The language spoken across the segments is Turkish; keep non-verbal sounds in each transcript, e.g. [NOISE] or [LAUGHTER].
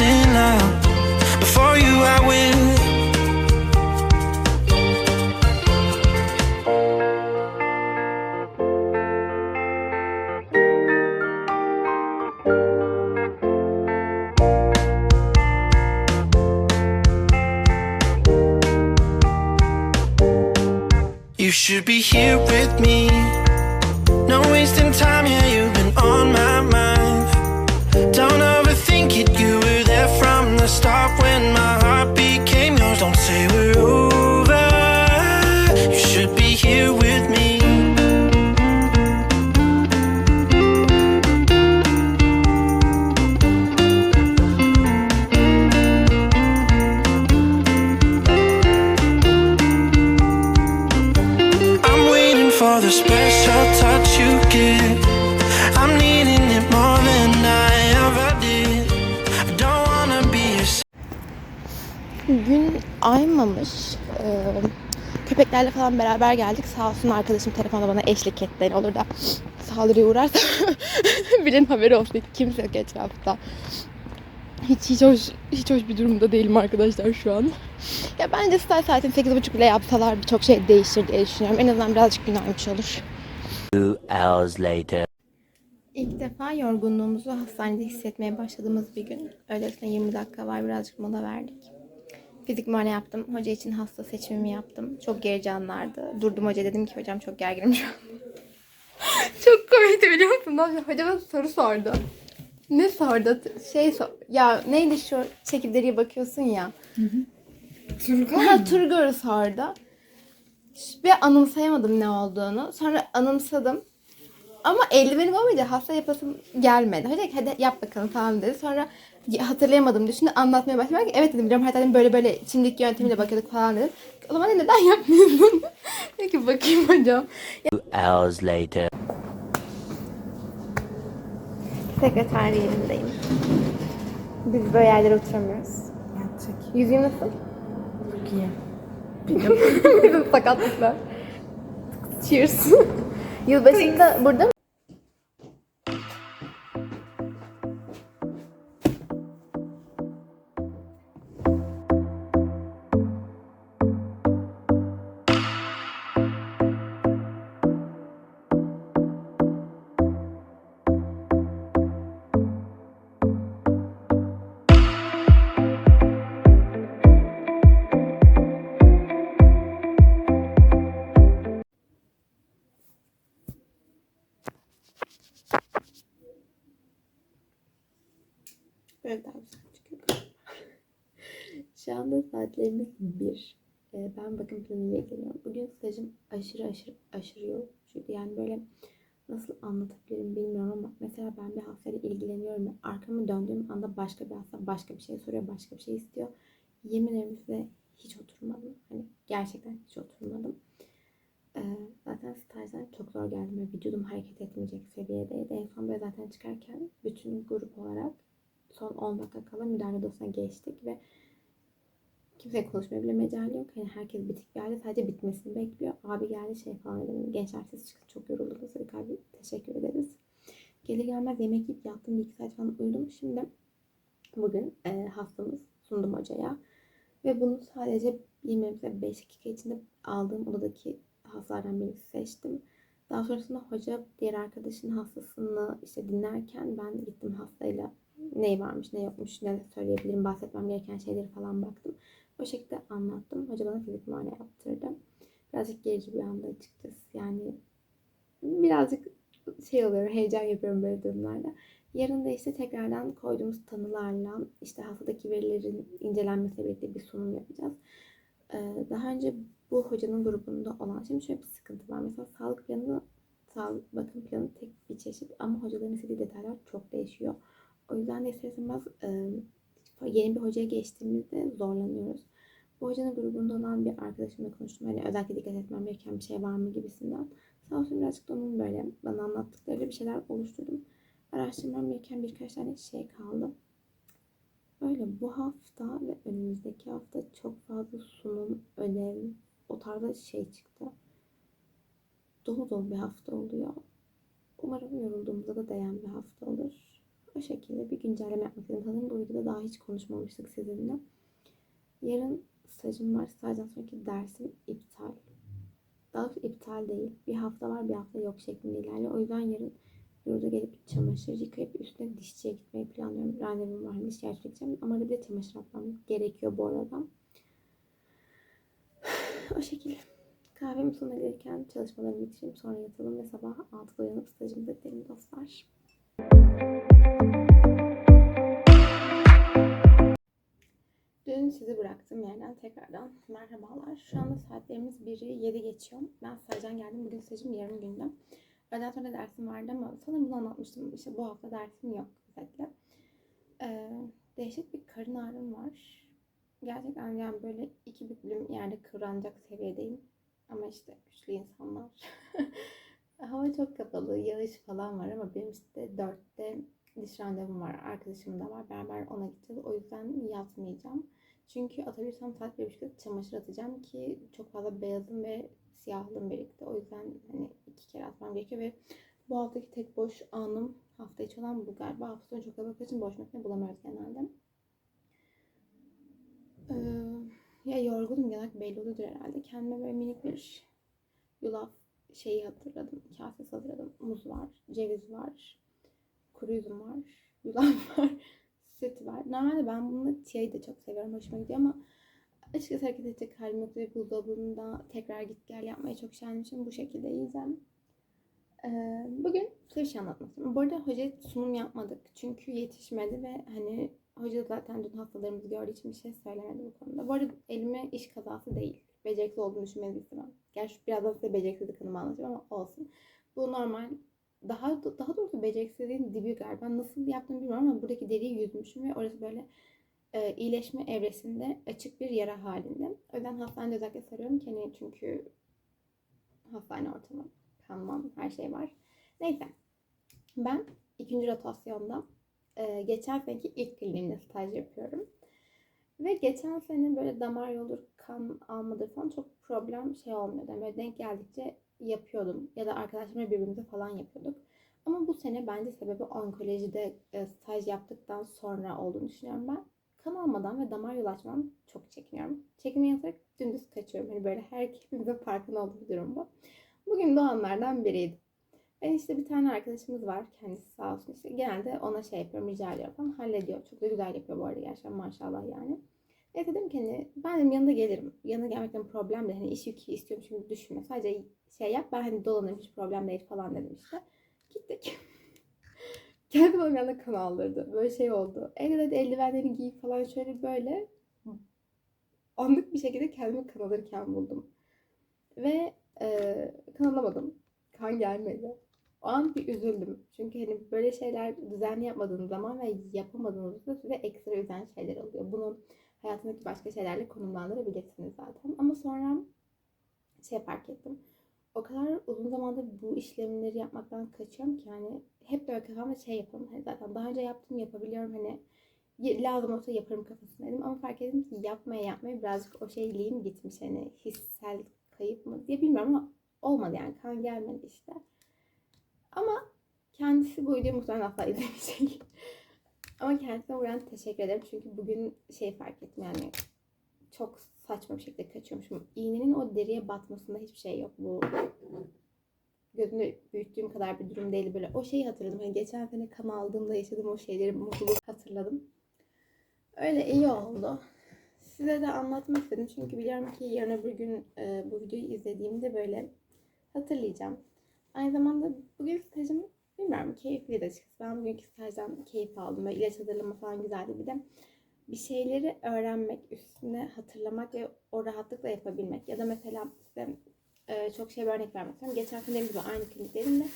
Sacrificing love. Before you, I will. You should be here with me. No wasting time, yeah, Gün aymamış. Ee, köpeklerle falan beraber geldik. Sağ olsun arkadaşım telefonda bana eşlik etti. Olur da saldırıya uğrarsa [LAUGHS] bilin haberi olsun. Kimse yok etrafta. Hiç hiç hoş hiç hoş bir durumda değilim arkadaşlar şu an. Ya bence staj saatini 8.30 bile yapsalar birçok şey değişir diye düşünüyorum. En azından birazcık gün aymış olur. Two hours later. İlk defa yorgunluğumuzu hastanede hissetmeye başladığımız bir gün. Öylesine 20 dakika var birazcık mola verdik. Fizik muayene yaptım. Hoca için hasta seçimimi yaptım. Çok gerici anlardı. Durdum hoca dedim ki hocam çok gerginim şu an. [LAUGHS] çok komikti biliyor musun? Ne yapıyor? Hoca bana soru sordu. Ne sordu? Şey sor. Ya neydi şu çekirdeğe bakıyorsun ya. Turgay Ha Turgor'u sordu. Ve anımsayamadım ne olduğunu. Sonra anımsadım. Ama eldivenim olmayınca hasta yapasım gelmedi. Hoca dedi ki, hadi yap bakalım falan dedi. Sonra hatırlayamadım diye şimdi anlatmaya başladım. Ben, Evet dedim biliyorum her dedim böyle böyle şimdiki yöntemiyle bakıyorduk falan dedim. O zaman neden [LAUGHS] yapmıyorsun? ki bakayım hocam. Two hours later. Sekreter yerindeyim. Biz böyle yerlere oturamıyoruz. Gerçek. Yüzüğü nasıl? Çok iyi. Bizim [LAUGHS] sakatlıklar. Cheers. [LAUGHS] Yılbaşında burada mı? Böyle daha güzel çıkıyor. [LAUGHS] Şu anda saatlerimiz bir. Ee, ben bakım planıyla ilgileniyorum. Bugün stajım aşırı aşırı aşırı yoğun. Yani böyle nasıl anlatabilirim bilmiyorum ama mesela ben bir hastayla ilgileniyorum ve arkamı döndüğüm anda başka bir hasta başka bir şey soruyor, başka bir şey istiyor. Yemin ederim size hiç oturmadım. Hani gerçekten hiç oturmadım. Ee, zaten stajdan çok zor geldim ve vücudum hareket etmeyecek seviyedeydi. En son böyle zaten çıkarken bütün grup olarak son 10 dakika kala müdahale odasına geçtik ve kimse konuşmaya bile mecali yok. Hani herkes bitik bir halde sadece bitmesini bekliyor. Abi geldi şey falan dedim. Gençler siz çıkın çok yoruldunuz. Dedik abi teşekkür ederiz. Gelir gelmez yemek yiyip yattım. Bir iki saat falan uyudum. Şimdi bugün e, hastamız sundum hocaya. Ve bunu sadece yemeğimize 5 dakika içinde aldığım odadaki hastalardan birini seçtim. Daha sonrasında hoca diğer arkadaşın hastasını işte dinlerken ben gittim hastayla ne varmış ne yokmuş ne söyleyebilirim bahsetmem gereken şeyleri falan baktım. O şekilde anlattım. Hoca bana fizik muayene yaptırdı. Birazcık gerici bir anda açıkçası. Yani birazcık şey oluyor, heyecan yapıyorum böyle durumlarda. Yarın da işte tekrardan koyduğumuz tanılarla işte hastadaki verilerin incelenmesiyle birlikte bir sunum yapacağız. Ee, daha önce bu hocanın grubunda olan şimdi şöyle bir sıkıntı var. Mesela sağlık planı, sağlık bakım planı tek bir çeşit ama hocaların istediği detaylar çok değişiyor. O yüzden de ister istemez e, yeni bir hocaya geçtiğimizde zorlanıyoruz. Bu hocanın grubunda olan bir arkadaşımla konuştum. Hani özellikle dikkat etmem gereken bir şey var mı gibisinden. Sağ olsun birazcık da onun böyle bana anlattıklarıyla bir şeyler oluşturdum. Araştırmam gereken birkaç tane şey kaldı. Böyle bu hafta ve önümüzdeki hafta çok fazla sunum, ödev, o tarzda şey çıktı. Dolu dolu bir hafta oluyor. Umarım yorulduğumuzda da değen bir hafta olur. O şekilde bir güncelleme yapmak istedim. Sanırım bu videoda daha hiç konuşmamıştık sizinle. Yarın stajım var. Stajdan sonraki dersim iptal. Daha doğrusu iptal değil. Bir hafta var bir hafta yok şeklinde ilerliyor. O yüzden yarın yurda gelip çamaşır yıkayıp üstüne dişçiye gitmeyi planlıyorum. Randevum var. Diş gerçekleşeceğim. Ama bir de çamaşır atmam gerekiyor bu arada. [SIGHS] o şekilde. Kahvemi sona gelirken çalışmalarımı bitireyim. Sonra yatalım ve sabah 6'da uyanıp stajımıza gidelim dostlar. Dün sizi bıraktığım yerden tekrardan merhabalar. Şu anda saatlerimiz 1'i 7 geçiyor. Ben stajdan geldim. Bugün stajım yarım günde. Öğleden sonra dersim vardı ama sanırım bunu anlatmıştım. İşte bu hafta dersim yok özetle. Ee, değişik bir karın ağrım var. Gerçekten yani böyle iki büklüm yerde kıvranacak seviyedeyim. Ama işte güçlü insanlar. [LAUGHS] Hava çok kapalı, yağış falan var ama benim işte dörtte diş randevum var. Arkadaşım da var. Beraber ona gideceğiz. O yüzden yatmayacağım. Çünkü atabilirsem saat bir buçukta çamaşır atacağım ki çok fazla beyazım ve siyahlığım birlikte. O yüzden hani iki kere atmam gerekiyor ve bu haftaki tek boş anım hafta içi olan bu galiba. Hafta sonu çok kalabalık için boş makine bulamıyoruz genelde. Ee, ya yorgunum genel belli oluyordur herhalde. Kendime böyle minik bir yulaf şeyi hatırladım. Kasesi hatırladım. Muz var, ceviz var, kuru üzüm var, yulaf [LAUGHS] var, süt var. Normalde ben bunu çayı da çok seviyorum. Hoşuma gidiyor ama açıkçası hareket edecek halim yoktu ve buzdolabında tekrar git gel yapmaya çok şenmişim. Bu şekilde yiyeceğim. Ee, bugün size bir şey anlatmak istiyorum. Bu arada hocaya sunum yapmadık. Çünkü yetişmedi ve hani hoca zaten dün hastalarımızı gördüğü için bir şey söylemedi bu konuda. Bu arada elime iş kazası değil. Beceriksiz olduğunu düşünmenizi istemem. Gerçi birazdan size beceriksizlik kanımı anlatacağım ama olsun. Bu normal. Daha daha doğrusu beceriksizliğin dibi galiba. Nasıl yaptığımı bilmiyorum ama buradaki deriyi yüzmüşüm ve orası böyle e, iyileşme evresinde açık bir yara halinde. O yüzden hastanede özellikle sarıyorum ki hani çünkü hastane ortamı, kanman, her şey var. Neyse. Ben ikinci rotasyonda e, geçen seneki ilk kliniğimde staj yapıyorum. Ve geçen sene böyle damar yolu kan almadır falan çok problem şey olmuyordu. Yani böyle denk geldikçe yapıyordum. Ya da arkadaşlarımla birbirimize falan yapıyorduk. Ama bu sene bence sebebi onkolojide e, staj yaptıktan sonra olduğunu düşünüyorum ben. Kan almadan ve damar yolu açmadan çok çekiniyorum. Çekinme yazarak dümdüz kaçıyorum. Hani böyle her hepimizin [LAUGHS] farkında olduğu bir durum bu. Bugün de o anlardan biriydi. Ben işte bir tane arkadaşımız var. Kendisi sağ olsun işte. Genelde ona şey yapıyorum, rica ediyorum falan. Hallediyor. Çok da güzel yapıyor bu arada gerçekten maşallah yani. Evet dedim ki hani ben dedim yanında gelirim. Yanına gelmekten problem değil. Hani iş yükü istiyorum şimdi düşünme. Sadece şey yap ben hani dolanırım hiç problem değil falan dedim işte. Gittik. [LAUGHS] Geldi bana yanında kan aldırdı. Böyle şey oldu. Elde dedi eldivenleri giy falan şöyle böyle. Anlık bir şekilde kendimi kan alırken buldum. Ve e, kan alamadım. Kan gelmedi. O an bir üzüldüm. Çünkü hani böyle şeyler düzenli yapmadığınız zaman ve yapamadığınızda size ekstra üzen şeyler oluyor. Bunu hayatındaki başka şeylerle konumlandırabilirsiniz zaten. Ama sonra şey fark ettim. O kadar uzun zamandır bu işlemleri yapmaktan kaçıyorum ki yani hep böyle kafamda şey yapalım. Hani zaten daha önce yaptım yapabiliyorum hani lazım olsa yaparım kafasındaydım. Ama fark ettim ki yapmaya yapmaya birazcık o şeyliğim gitmiş. Hani hissel kayıp mı diye bilmiyorum ama olmadı yani kan gelmedi işte. Ama kendisi bu videoyu muhtemelen asla izlemeyecek. Ama kendisine buradan teşekkür ederim. Çünkü bugün şey fark ettim yani çok saçma bir şekilde kaçıyormuşum. İğnenin o deriye batmasında hiçbir şey yok. Bu gözümde büyüttüğüm kadar bir durum değil. Böyle o şeyi hatırladım. Hani geçen sene kan aldığımda yaşadığım o şeyleri mutluluk hatırladım. Öyle iyi oldu. Size de anlatmak istedim. Çünkü biliyorum ki yarın öbür gün e, bu videoyu izlediğimde böyle hatırlayacağım. Aynı zamanda bugün stajım bilmiyorum keyifliydi açıkçası. Ben bugünkü stajdan keyif aldım. Böyle ilaç hazırlama falan güzeldi. Bir de bir şeyleri öğrenmek, üstüne hatırlamak ve o rahatlıkla yapabilmek. Ya da mesela size e, çok şey bir örnek vermek istiyorum. Geçen dediğim gibi aynı klinikteydim de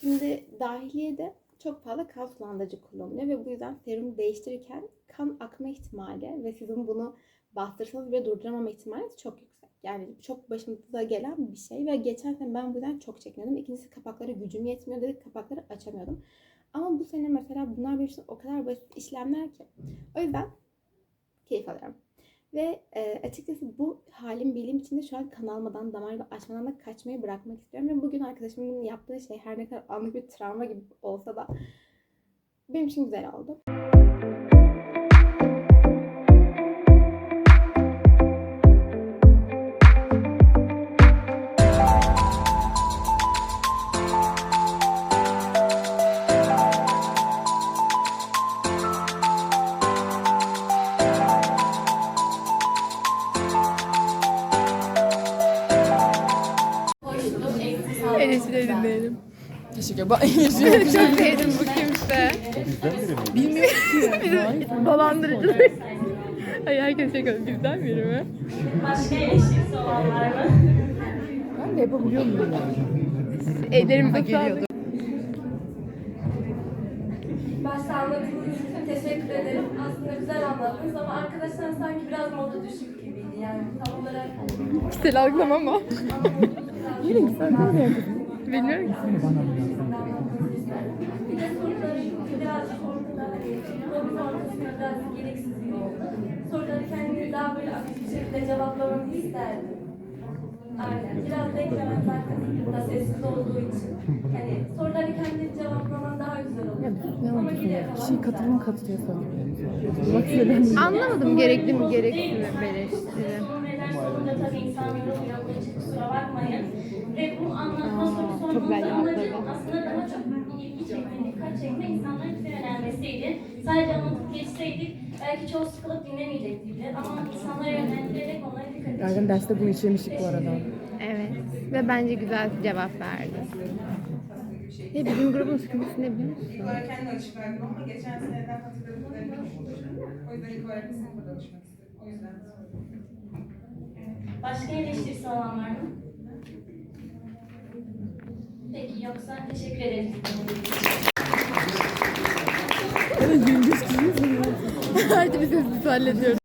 şimdi dahiliyede çok fazla kan sulandırıcı kullanılıyor ve bu yüzden serum değiştirirken kan akma ihtimali ve sizin bunu bastırsanız bile durduramama ihtimaliniz çok yüksek. Yani çok başımıza gelen bir şey ve geçen sene ben bu çok çekiniyordum. İkincisi kapaklara gücüm yetmiyor dedik kapakları açamıyordum. Ama bu sene mesela bunlar benim için o kadar basit işlemler ki. O yüzden keyif alıyorum. Ve e, açıkçası bu halim bildiğim için de şu an kan almadan, damar açmadan da kaçmayı bırakmak istiyorum. Ve bugün arkadaşımın yaptığı şey her ne kadar anlık bir travma gibi olsa da benim için güzel oldu. Ederim. [LAUGHS] Çok sevdim bu kimse. Bilmiyorum ki. Bizim dolandırıcılık. Ay herkes şey görüyor. Bizden biri mi? Başka eleştirisi olanlar mı? Ben de yapabiliyor muyum? Ellerimize geliyordu. Başta anlattığınız için teşekkür ederim. Aslında güzel anlattınız ama arkadaşlar sanki biraz modu düşük gibiydi. Yani tam olarak Kişisel algılama ama. Yine [LAUGHS] güzel? Bilmiyorum ki. bir de soruları birazcık ortada hani Robin ortasında biraz gereksiz gibi oldu. Soruları kendini daha böyle aktif bir şekilde cevaplamanı isterdim. Aynen. Biraz beklemen zaten da sessiz olduğu için. Hani soruları kendin cevaplaman daha güzel olur. Ama yine yakalan. Şey katılım katılıyor sanırım. Anlamadım gerekli mi gerekli mi. Bu neden sorunca tabii insan yoruluyor. Bunun için kusura bakmayın. Ve bu anlatma soru sorduğunuz anları aslında daha çok ilgi çekme, dikkat çekme insanların bize yönelmesiydi. Sadece anlatıp geçseydik belki çoğu sıkılıp dinlemeyecekti bile. Ama insanlara yönlendirerek onlara dikkat edecektik. Erdem derste bunu işlemiştik bu arada. Evet. Ve bence güzel cevap verdi. Ve bizim grubun sıkıntısı ne biliyor musun? İlk olarak kendi açık verdim ama geçen seneden olacak. O yüzden ilk olarak sınıfla danışmak istedim. O yüzden Başka eleştirisi olan var mı? Peki yoksa teşekkür ederiz. [LAUGHS] Hadi biz hızlı hallediyoruz.